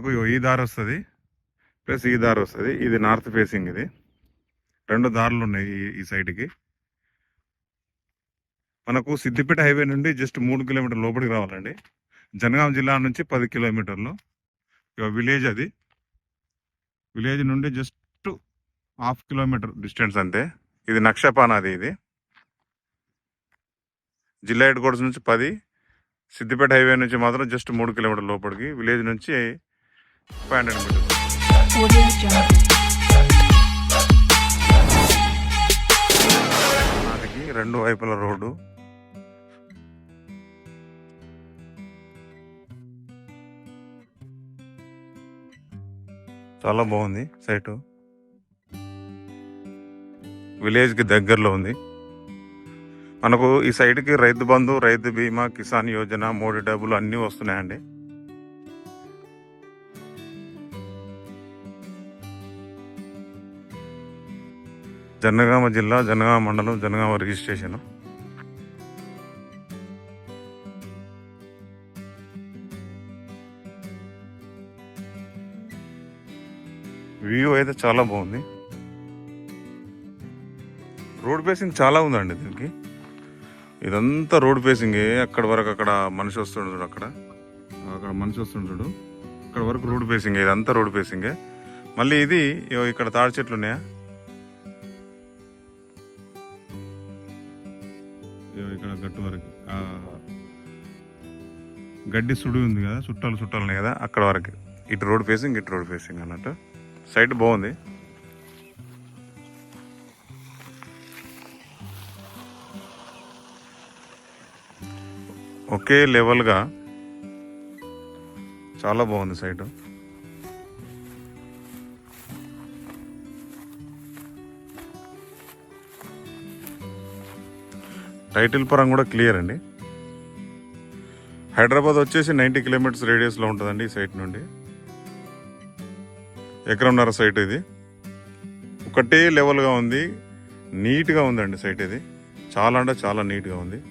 మనకు ఈ దారి వస్తుంది ప్లస్ ఈ దారి వస్తుంది. ఇది నార్త్ ఫేసింగ్ ఇది. రెండు దారులు ఉన్నాయి ఈ- సైడ్కి మనకు సిద్దిపేట హైవే నుండి జస్ట్ మూడు కిలోమీటర్ లోపలికి రావాలండి. జనగాం జిల్లా నుంచి పది కిలోమీటర్లు. విలేజ్ అది. విలేజ్ నుండి జస్ట్ హాఫ్ కిలోమీటర్ డిస్టెన్స్ అంతే. ఇది నక్షపానాది ఇది. జిల్లా హెడ్ క్వార్టర్స్ నుంచి పది. సిద్దిపేట హైవే నుంచి మాత్రం జస్ట్ మూడు కిలోమీటర్ లోపలికి. విలేజ్ నుంచి ఫైవ్ హండ్రెడ్ నాటికి రెండు వైపుల రోడ్డు. చాలా బాగుంది సైటు. విలేజ్కి దగ్గరలో ఉంది. మనకు ఈ సైడ్కి రైతు బంధు రైతు బీమా కిసాన్ యోజన మోడీ డబ్బులు అన్నీ వస్తున్నాయండి. జనగామ జిల్లా జనగామ మండలం జనగామ రిజిస్ట్రేషన్. వ్యూ అయితే చాలా బాగుంది. రోడ్ పేసింగ్ చాలా ఉందండి దీనికి. ఇదంతా రోడ్ పేసింగే అక్కడ వరకు అక్కడ మనిషి వస్తుండు అక్కడ. అక్కడ మనిషి వస్తుంటాడు అక్కడ వరకు రోడ్ పేసింగే ఇదంతా రోడ్ పేసింగే మళ్ళీ ఇది ఇక్కడ తాడి చెట్లు ఉన్నాయా? ఇక్కడ గట్టు వరకు. గడ్డి సుడి ఉంది కదా చుట్టాలు చుట్టాలు ఉన్నాయి కదా అక్కడ వరకు. ఇటు రోడ్ ఫేసింగ్ ఇటు రోడ్ ఫేసింగ్ అన్నట్టు. సైట్ బాగుంది. ఒకే లెవెల్గా చాలా బాగుంది సైటు టైటిల్ పరంగా కూడా క్లియర్ అండి. హైదరాబాద్ వచ్చేసి నైంటీ కిలోమీటర్స్ రేడియస్లో ఉంటుందండి ఈ సైట్ నుండి. ఎకరంన్నర సైట్ ఇది. ఒకటే లెవెల్గా ఉంది నీట్గా ఉందండి సైట్ ఇది. చాలా అంటే చాలా నీట్గా ఉంది.